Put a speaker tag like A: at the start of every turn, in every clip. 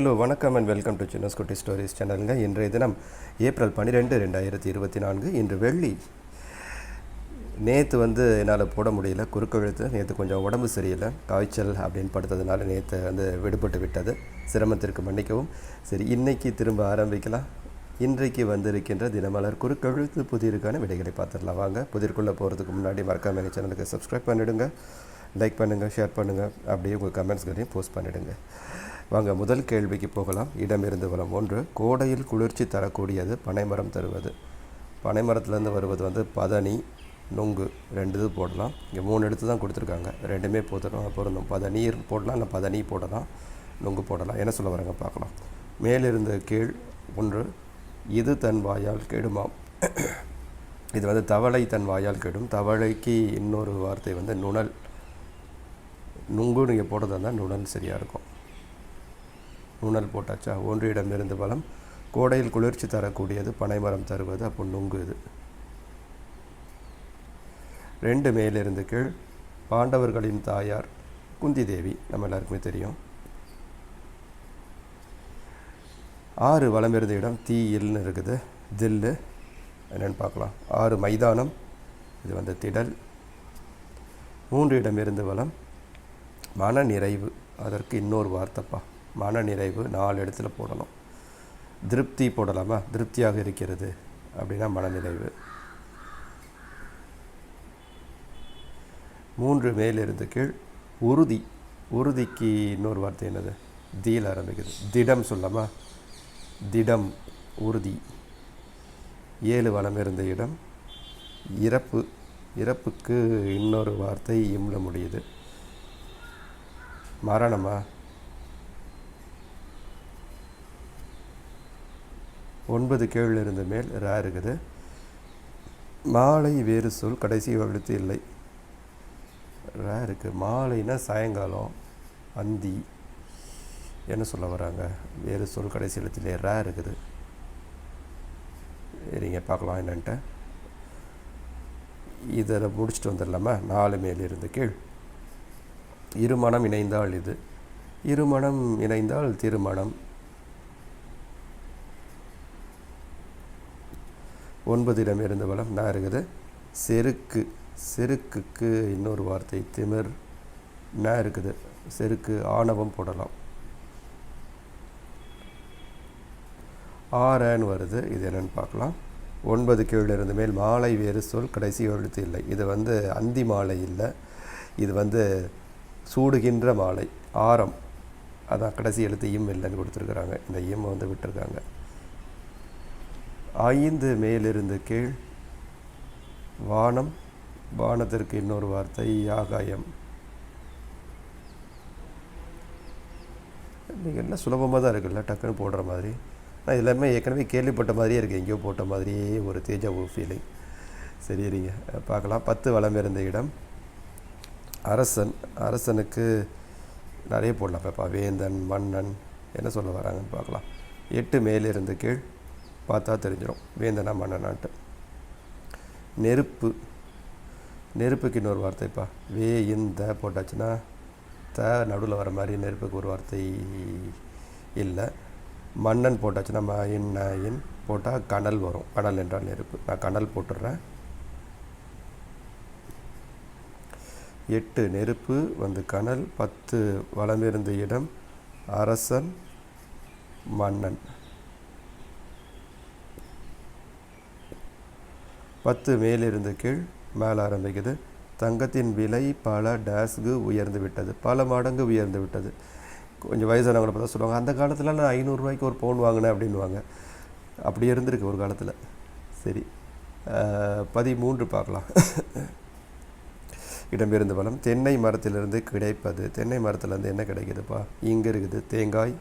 A: Hello வணக்கம் and welcome to சின்னஸ் குட்டி stories சேனலுங்க இன்றைய தினம் ஏப்ரல் பன்னிரெண்டு ரெண்டாயிரத்தி இருபத்தி நான்கு இன்று வெள்ளி. நேற்று வந்து என்னால் போட முடியல. குறுக்கெழுத்து நேற்று கொஞ்சம் உடம்பு சரியில்லை. காய்ச்சல் அப்படின்னு படுத்ததுனால நேற்று வந்து விடுபட்டு விட்டது. சிரமத்திற்கு மன்னிக்கவும். சரி இன்னைக்கு திரும்ப ஆரம்பிக்கலாம். இன்றைக்கு வந்திருக்கின்ற தினமலர் குறுக்கெழுத்து புதிருக்கான விடைகளை பார்த்துடலாம். வாங்க புதிர்க்குள்ளே போகிறதுக்கு முன்னாடி மறக்காம எங்கள் சேனலுக்கு சப்ஸ்கிரைப் பண்ணிவிடுங்க லைக் பண்ணுங்கள் ஷேர் பண்ணுங்கள் அப்படியே உங்கள் கமெண்ட்ஸ்களையும் போஸ்ட் பண்ணிவிடுங்க வாங்க முதல் கேள்விக்கு போகலாம். இடமிருந்து வளம். ஒன்று கோடையில் குளிர்ச்சி தரக்கூடியது பனைமரம் தருவது. பனைமரத்துலேருந்து வருவது வந்து பதனி நுங்கு ரெண்டு இது போடலாம். இங்கே மூணு எடுத்து தான் கொடுத்துருக்காங்க. ரெண்டுமே போதும் பொருந்தும். பதநீர் போடலாம் இல்லை பதனி போடலாம் நுங்கு போடலாம் என்ன சொல்ல வராங்க பார்க்கலாம். மேலிருந்த கீழ் ஒன்று இது தன் வாயால் கெடுமாம் இது வந்து தவளை தன் வாயால் கெடும். தவளைக்கு இன்னொரு வார்த்தை வந்து நுணல். நுங்கு நீங்கள் போடுறதா இருந்தால் நுணல் சரியாக இருக்கும். நுணல் போட்டாச்சா? ஒன்றிடமிருந்து பலம் கோடையில் குளிர்ச்சி தரக்கூடியது பனைமரம் தருவது அப்போ நுங்கு இது ரெண்டு மேலிருந்து கீழ் பாண்டவர்களின் தாயார் குந்தி தேவி நம்ம எல்லாருக்குமே தெரியும். ஆறு வளம் இருந்த இடம் தீயில்னு இருக்குது. தில்லு என்னென்னு பார்க்கலாம். ஆறு மைதானம் இது வந்து திடல். மூன்று இடம் இருந்து வளம். மன நிறைவு அதற்கு இன்னொரு வார்த்தைப்பா. மனநிறைவு நாலு இடத்துல போடணும். திருப்தி போடலாமா? திருப்தியாக இருக்கிறது அப்படின்னா மனநிறைவு. மூன்று மேலிருந்து கீழ் உறுதி. உறுதிக்கு இன்னொரு வார்த்தை என்னது? தீல் ஆரம்பிக்குது. திடம் சொல்லாமா திடம் உறுதி. ஏழு வளம் இருந்த இடம் இறப்பு. இறப்புக்கு இன்னொரு வார்த்தை இம்ல முடியுது. மரணமா? ஒன்பது கீழ் இருந்த மேல் ரா இருக்குது மாலை வேறு சொல் கடைசி எழுத்து இல்லை. ரா இருக்குது மாலைனா சாயங்காலம் அந்தி என்ன சொல்ல வராங்க? வேறு சொல் கடைசி எழுத்துலேயே ரா இருக்குது சரிங்க பார்க்கலாம் என்னன்ட்டு. இதை முடிச்சுட்டு வந்துடலாமா? நாலு மேல் இருந்து கீழ் இருமணம் இணைந்தால் இது. இருமணம் இணைந்தால் திருமணம். ஒன்பதிடம் இருந்த வளம் நான் இருக்குது. செருக்கு. செருக்குக்கு இன்னொரு வார்த்தை திமிர். நான் இருக்குது. செருக்கு ஆணவம் போடலாம். ஆறன்னு வருது. இது என்னென்னு பார்க்கலாம். ஒன்பது கீழே இருந்த மேல். மாலை வேறு சொல் கடைசி எழுத்து இல்லை. இது வந்து அந்தி மாலை இல்லை. இது வந்து சூடுகின்ற மாலை. ஆரம். அதான் கடைசி எழுத்து. இம் இல்லைன்னு கொடுத்துருக்குறாங்க. இந்த இம் வந்து விட்டுருக்காங்க. ஐந்து மேலிருந்து கீழ். வானம் வானத்திற்கு இன்னொரு வார்த்தை ஆகாயம். நீங்கள் என்ன சுலபமாக தான் இருக்குல்ல டக்குன்னு போடுற மாதிரி. நான் எல்லாமே ஏற்கனவே கேள்விப்பட்ட மாதிரியே இருக்குது எங்கேயோ போட்ட மாதிரியே ஒரு தேஜாவு ஃபீலிங் சரி இருங்க. பார்க்கலாம். பத்து வளம் இருந்த இடம். அரசன் அரசனுக்கு நிறைய போடலாம். பாப்பா வேந்தன் மன்னன் என்ன சொல்ல வராங்கன்னு பார்க்கலாம். எட்டு மேலிருந்து கீழ். பார்த்தா தெரிஞ்சிடும். வேந்தனா மன்னனான்ட்டு. நெருப்பு. நெருப்புக்கு இன்னொரு வார்த்தைப்பா. வே இந்த போட்டாச்சுன்னா த நடுவில் வர மாதிரி நெருப்புக்கு ஒரு வார்த்தை இல்லை. மன்னன் போட்டாச்சுன்னா ம இன் இன் போட்டால் கனல் வரும். கனல் என்றால் நெருப்பு. நான் கனல் போட்டுடுறேன் எட்டு நெருப்பு வந்து கனல். பத்து வளமிருந்த இடம் அரசன் மன்னன். பத்து மேலிருந்து கீழ் மேலே ஆரம்பிக்குது. தங்கத்தின் விலை பல டேஸ்க்கு உயர்ந்து விட்டது. பல மடங்கு உயர்ந்து விட்டது. கொஞ்சம் வயசானவங்களை பார்த்தா சொல்லுவாங்க அந்த காலத்தில் நான் ஐநூறுரூவாய்க்கு ஒரு பவுன் வாங்கினேன் அப்படின்வாங்க அப்படி இருந்திருக்கு ஒரு காலத்தில். சரி. பதிமூன்று பார்க்கலாம். இடம்பெயர்ந்த பலம் தென்னை மரத்திலிருந்து கிடைப்பது. தென்னை மரத்துலேருந்து என்ன கிடைக்குதுப்பா? இங்கே இருக்குது தேங்காய்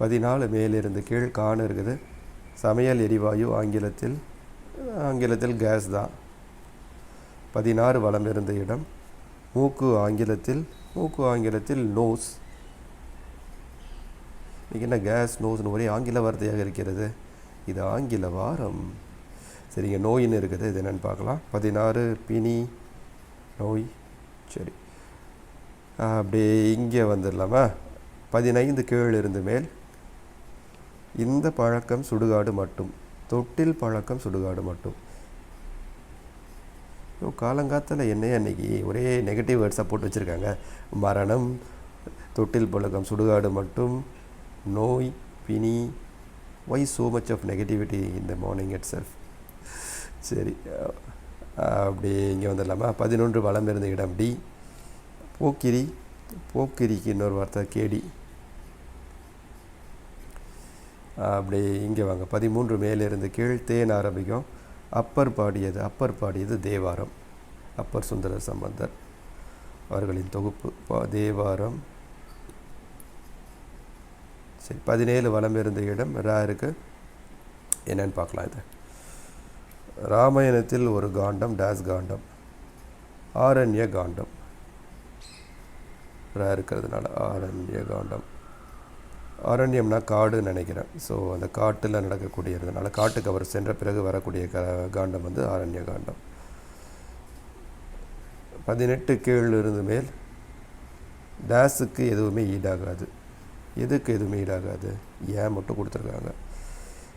A: பதினாலு மேலிருந்து கீழ் கான் இருக்குது. சமையல் எரிவாயு ஆங்கிலத்தில் ஆங்கிலத்தில் கேஸ் தான். பதினாறு வளம் இருந்த இடம். மூக்கு ஆங்கிலத்தில் மூக்கு ஆங்கிலத்தில் நோஸ். இன்றைக்கி என்ன கேஸ் நோஸ்னு ஒரே ஆங்கில வார்த்தையாக இருக்கிறது. இது ஆங்கில வாரம். சரிங்க நோயின்னு இருக்குது. இது என்னென்னு பார்க்கலாம். பதினாறு பினி நோய். சரி. அப்படியே இங்கே வந்துடலாமா? பதினைந்து கீழ் இருந்து மேல். இந்த பழக்கம் சுடுகாடு மட்டும். தொட்டில் பழக்கம் சுடுகாடு மட்டும். காலங்காத்தில் என்னையே அன்னைக்கு ஒரே நெகட்டிவ் வேர்ட்ஸாக போட்டு வச்சுருக்காங்க. மரணம் தொட்டில் பழக்கம் சுடுகாடு மட்டும் நோய் பிணி why so much of negativity இந்த மார்னிங் இட் செல்ஃப் சரி அப்படி இங்கே வந்துடலாமா? பதினொன்று வளம் இருந்த இடம் டி. போக்கிரி போக்கிரிக்கு இன்னொரு வார்த்தை கேடி. அப்படி இங்கே வாங்க. பதிமூன்று மேலிருந்து கீழ் தேன் ஆரம்பிக்கும் அப்பர் பாடியது அப்பர் பாடியது தேவாரம். அப்பர் சுந்தர சம்பந்தர் அவர்களின் தொகுப்பு பா- தேவாரம். சரி பதினேழு வளம் இருந்த இடம் ரா இருக்கு. என்னன்னு பார்க்கலாம் இது. ராமாயணத்தில் ஒரு காண்டம் டேஸ் காண்டம். ஆரண்ய காண்டம். ரா இருக்கிறதுனால ஆரண்ய காண்டம். அரண்யம்னா காடுன்னு நினைக்கிறேன். ஸோ அந்த காட்டில் நடக்கக்கூடியதுனால காட்டுக்கு அவர் சென்ற பிறகு வரக்கூடிய க காண்டம் வந்து ஆரண்ய காண்டம். பதினெட்டு கீழ் இருந்து மேல் டேஸுக்கு எதுவுமே ஈடாகாது. எதுக்கு எதுவுமே ஈடாகாது? ஏன் மட்டும் கொடுத்துருக்காங்க.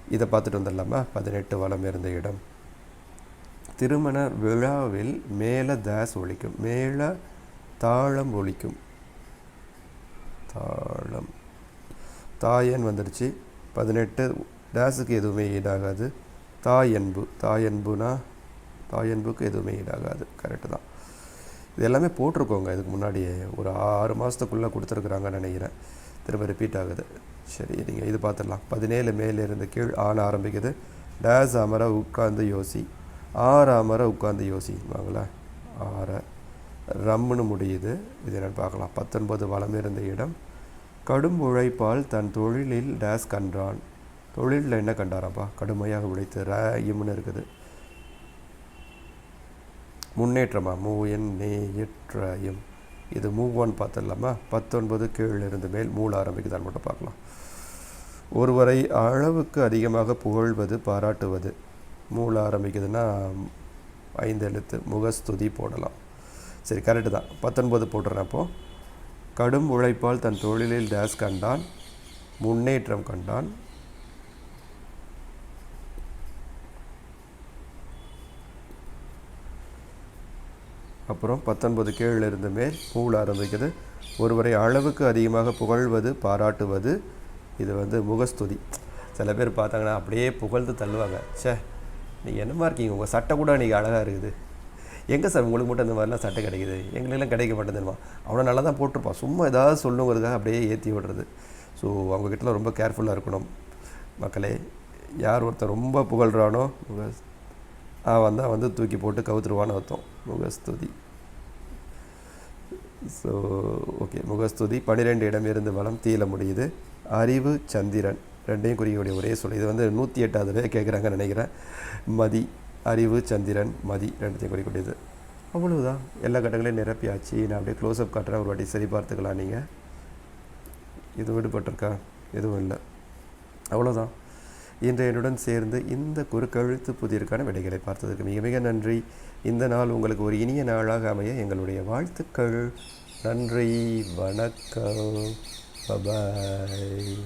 A: இதை பார்த்துட்டு வந்துடலாமா? பதினெட்டு வளம் இருந்த இடம். திருமண விழாவில் மேலே தாஸ் ஒழிக்கும். மேலே தாளம் ஒழிக்கும். தாளம் தாயன் வந்துடுச்சு. பதினெட்டு டேஸுக்கு எதுவுமே ஈடாகாது. தாயன்பு தாயன்புனா தாயன்புக்கு எதுவுமே ஈடாகாது. கரெக்டு தான். இது எல்லாமே போட்டிருக்கோங்க. இதுக்கு முன்னாடியே ஒரு ஆறு மாதத்துக்குள்ளே கொடுத்துருக்குறாங்கன்னு நினைக்கிறேன். திரும்ப ரிப்பீட் ஆகுது. சரி நீங்கள் இது பார்த்துடலாம். பதினேழு மேலே இருந்து கீழ் ஆன ஆரம்பிக்குது. டேஸ் அமர உட்கார்ந்து யோசி. ஆறு அமர உட்கார்ந்து யோசி ஆற ரம்முன்னு முடியுது. இது என்னென்னு பார்க்கலாம். பத்தொன்பது வளம் இருந்த இடம். கடும் உழைப்பால் தன் தொழிலில் டேஸ் கண்டான் தொழிலில் என்ன கண்டாராப்பா? கடுமையாக உழைத்து ர இம்னு இருக்குது. முன்னேற்றமா? மூ என் நே இது மூவ் ஒன் பார்த்துடலாமா? பத்தொன்பது கீழ் இருந்து மேல் மூல ஆரம்பிக்குதான்னு மட்டும் பார்க்கலாம். ஒருவரை அளவுக்கு அதிகமாக புகழ்வது பாராட்டுவது. மூல ஆரம்பிக்குதுன்னா ஐந்து எழுத்து முகஸ்துதி போடலாம். சரி கரெக்டு தான். பத்தொன்பது போட்டுறேன் அப்போது கடும் உழைப்பால் தன் தொழிலில் டேஸ் கண்டான் முன்னேற்றம் கண்டான். அப்புறம் பத்தொன்பது கீழில் இருந்து மேல் பூவில் ஆரம்பிக்குது. ஒருவரை அளவுக்கு அதிகமாக புகழ்வது பாராட்டுவது இது வந்து முகஸ்துதி. சில பேர் பார்த்தாங்கன்னா அப்படியே புகழ்ந்து தள்ளுவாங்க. ச்சே நீங்கள் என்னமா இருக்கீங்க? உங்கள் சட்டை கூட இன்றைக்கி அழகாக இருக்குது. எங்கே சார் உங்களுக்கு மட்டும் இந்த மாதிரிலாம் சட்டை கிடைக்குது? எங்களுக்கெல்லாம் கிடைக்க மாட்டேங்குதுமா அவனை நல்லா தான் போட்டிருப்பான் சும்மா ஏதாவது சொல்லுங்கிறதுக்காக அப்படியே ஏற்றி விடுறது. ஸோ அவங்கக்கிட்டலாம் ரொம்ப கேர்ஃபுல்லாக இருக்கணும். மக்களே யார் ஒருத்தர் ரொம்ப புகழ்கிறானோ முக அவன் தான் வந்து தூக்கி போட்டு கவுத்துருவான்னு அர்த்தம். முகஸ்துதி. ஸோ ஓகே முகஸ்துதி பன்னிரெண்டு இடம் இருந்து வளம் தீல முடியுது. அறிவு சந்திரன். ரெண்டையும் குறிக்கக்கூடிய ஒரே சொல். இது வந்து நூற்றி எட்டாவது கேட்குறாங்கன்னு நினைக்கிறேன். மதி. அறிவு சந்திரன் மதி ரெண்டுத்தையும் குறிக்கக்கூடியது அவ்வளவுதான் எல்லா கட்டங்களையும் நிரப்பியாச்சு. நான் அப்படியே க்ளோஸ்அப் காட்டுறேன். ஒரு வாட்டி சரி பார்த்துக்கலாம் நீங்கள் இது விடுபட்டிருக்கா? எதுவும் இல்லை. அவ்வளோதான் இன்று என்னுடன் சேர்ந்து இந்த குறுக்கழுத்து புதிருக்கான விடைகளை பார்த்ததற்கு மிக மிக நன்றி. இந்த நாள் உங்களுக்கு ஒரு இனிய நாளாக அமைய எங்களுடைய வாழ்த்துக்கள். நன்றி. வணக்கம். பபாய்